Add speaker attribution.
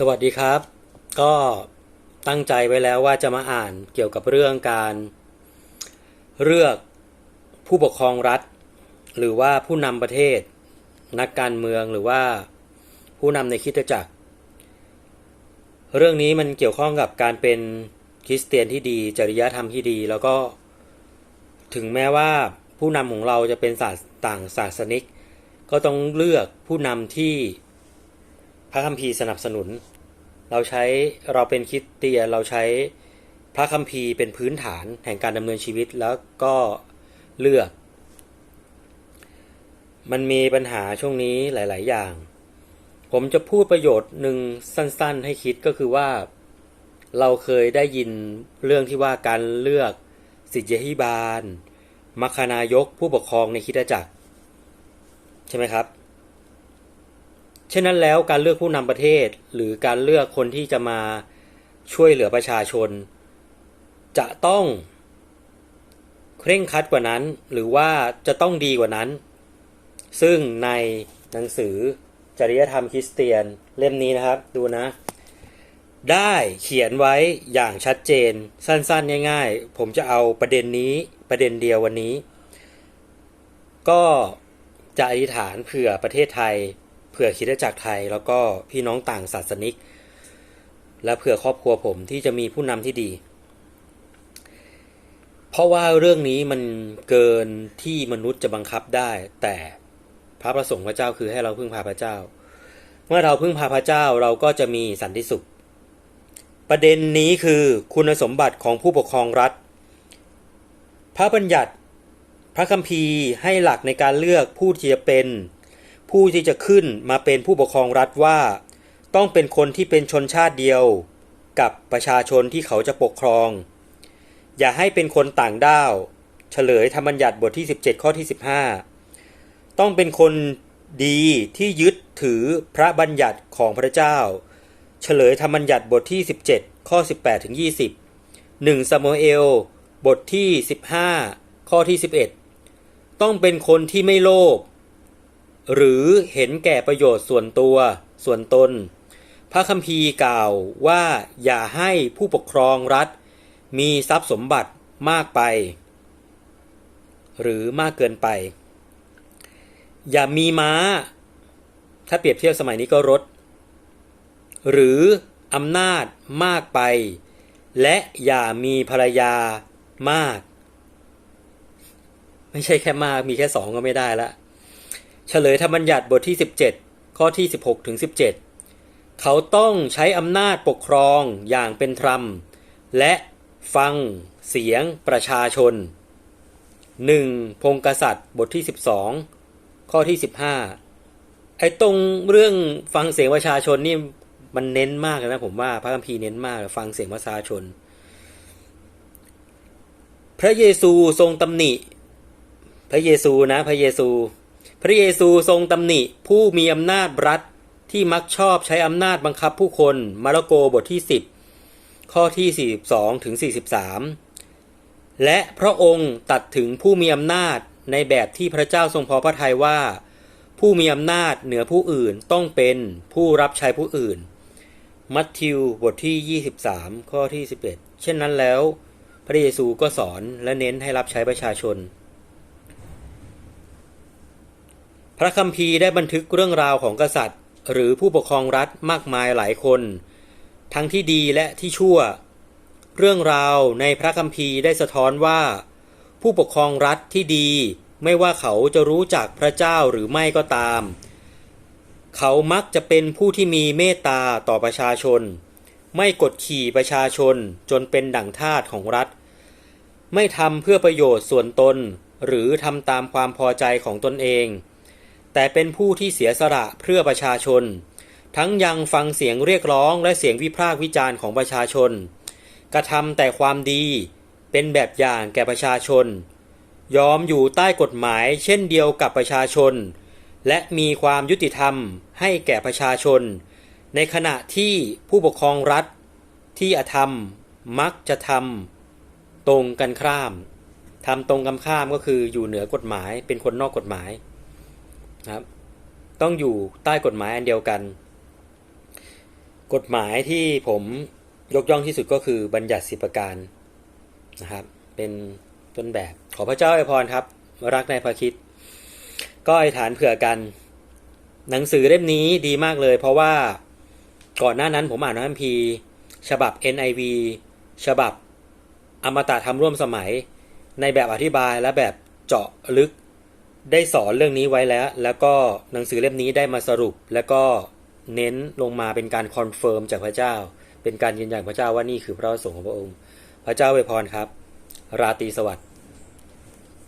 Speaker 1: สวัสดีครับ ก็ตั้งใจไว้แล้วว่าจะมาอ่านเกี่ยวกับเรื่องการเลือกผู้ปกครองรัฐ หรือว่าผู้นำประเทศ นักการเมืองหรือว่าผู้นำในคริสตจักร เรื่องนี้มันเกี่ยวข้องกับการเป็นคริสเตียนที่ดี จริยธรรมที่ดี แล้วก็ถึงแม้ว่าผู้นำของเราจะเป็นศาสต่างศาสนิก ก็ต้องเลือกผู้นำที่ ระคัมภีร์สนับสนุน เราใช้เราเป็นคริสเตียเราใช้พระคัมภีร์เป็นพื้นฐานแห่งการดำเนินชีวิตแล้วก็เลือก มันมีปัญหาช่วงนี้หลาย ๆ อย่าง ผมจะพูดประโยชน์หนึ่งสั้น ๆ ให้คิดก็คือว่า เราเคยได้ยินเรื่องที่ว่าการเลือกสิทธิบาลมัคคานายกผู้ปกครองในคิดจักร ใช่ไหมครับ ช่นนั้นแล้วการเลือกผู้นำประเทศ หรือการเลือกคนที่จะมาช่วยเหลือประชาชน จะต้องเคร่งครัดกว่านั้น หรือว่าจะต้องดีกว่านั้น ซึ่งในหนังสือจริยธรรมคริสเตียนเล่มนี้นะครับ ดูนะ ได้เขียนไว้อย่างชัดเจนสั้นๆ ง่าย ๆ ผมจะเอาประเด็นนี้ประเด็นเดียววันนี้ ก็จะอธิษฐานเผื่อประเทศไทย เผื่อคิดจักรไทยแล้วก็พี่น้องต่างศาสนิก และเผื่อครอบครัวผมที่จะมีผู้นำที่ดี เพราะว่าเรื่องนี้มันเกินที่มนุษย์จะบังคับได้ แต่พระประสงค์พระเจ้าคือให้เราพึ่งพาพระเจ้า เมื่อเราพึ่งพาพระเจ้าเราก็จะมีสันติสุข ประเด็นนี้คือคุณสมบัติของผู้ปกครองรัฐ พระบัญญัติพระคัมภีร์ให้หลักในการเลือกผู้ที่จะเป็น ผู้ที่จะขึ้นมาเป็นผู้ปกครองรัฐว่า ต้องเป็นคนที่เป็นชนชาติเดียว กับประชาชนที่เขาจะปกครอง อย่าให้เป็นคนต่างด้าว เฉลยธรรมบัญญัติบทที่ 17 ข้อที่ 15 ต้องเป็นคนดีที่ยึดถือพระบัญญัติของพระเจ้า เฉลยธรรมบัญญัติบทที่ 17 ข้อ 18ถึง20 1ซามูเอล บทที่ 15 ข้อที่ 11 ต้องเป็นคนที่ไม่โลภ หรือเห็นแก่ประโยชน์ส่วนตัวส่วนตน พระคัมภีร์กล่าวว่าอย่าให้ผู้ปกครองรัฐ มีทรัพย์สมบัติมากไป หรือมากเกินไป อย่ามีม้า ถ้าเปรียบเทียบสมัยนี้ก็รถ หรืออำนาจมากไป และอย่ามีภรรยามาก ไม่ใช่แค่มากมีแค่สองก็ไม่ได้ละ เฉลยธรรมบัญญัติบทที่ 17 ข้อที่ 16ถึง17 เขาต้องใช้อำนาจปกครองอย่างเป็นธรรม และฟังเสียงประชาชน 1. พงกษัตริย์บทที่ 12 ข้อที่ 15 ไอ้ตรงเรื่องฟังเสียงประชาชนนี่มันเน้นมากเลยนะผมว่าพระคัมภีร์เน้นมากฟังเสียงประชาชน พระเยซูทรงตำหนิ พระเยซูนะ พระเยซู ระเยซูทรงตำหนิผู้มีอำนาจรัฐที่มักชอบใช้อำนาจบังคับผู้คนมาระโกบทที่ 10 ข้อที่ 42ถึง43 และพระองค์ตัดถึงผู้มีอำนาจในแบบที่พระเจ้าทรงพอพระทัยว่า ผู้มีอำนาจเหนือผู้อื่นต้องเป็นผู้รับใช้ผู้อื่น มัทธิวบทที่ 23 ข้อที่ 11 เช่นนั้นแล้ว พระเยซูก็สอนและเน้นให้รับใช้ประชาชน พระคัมภีร์ได้บันทึกเรื่องราวของกษัตริย์ หรือผู้ปกครองรัฐมากมายหลายคน ทั้งที่ดีและที่ชั่ว เรื่องราวในพระคัมภีร์ได้สะท้อนว่า ผู้ปกครองรัฐที่ดี ไม่ว่าเขาจะรู้จักพระเจ้าหรือไม่ก็ตาม เขามักจะเป็นผู้ที่มีเมตตาต่อประชาชน ไม่กดขี่ประชาชนจนเป็นดั่งทาสของรัฐ ไม่ทำเพื่อประโยชน์ส่วนตน หรือทำตามความพอใจของตนเอง แต่เป็นผู้ที่เสียสละเพื่อประชาชน ทั้งยังฟังเสียงเรียกร้องและเสียงวิพากษ์วิจารณ์ของประชาชน กระทำแต่ความดี เป็นแบบอย่างแก่ประชาชน ยอมอยู่ใต้กฎหมาย เช่นเดียวกับประชาชน และมีความยุติธรรมให้แก่ประชาชน ในขณะที่ผู้ปกครองรัฐที่อธรรมมักจะทำตรงกันข้ามทำตรงกันข้ามก็คืออยู่เหนือกฎหมายเป็นคนนอกกฎหมาย นะครับ ต้องอยู่ใต้กฎหมายอันเดียวกัน กฎหมายที่ผมยกย่องที่สุดก็คือบัญญัติสิบประการนะครับ เป็นต้นแบบขอพระเจ้าอวยพรครับ รักในพระคิดก็ไอฐานเผื่อกัน หนังสือเล่มนี้ดีมากเลย เพราะว่าก่อนหน้านั้นผมอ่านพระคัมภีร์ฉบับ NIV ฉบับอมตะธรรมร่วมสมัย ในแบบอธิบายและแบบเจาะลึก ได้สอนเรื่องนี้ไว้แล้ว แล้วก็หนังสือเล่มนี้ได้มาสรุป แล้วก็เน้นลงมาเป็นการคอนเฟิร์มจากพระเจ้า เป็นการยืนยันพระเจ้าว่านี่คือพระประสงค์ของพระองค์ พระเจ้าอวยพรครับ ราตรีสวัสดิ์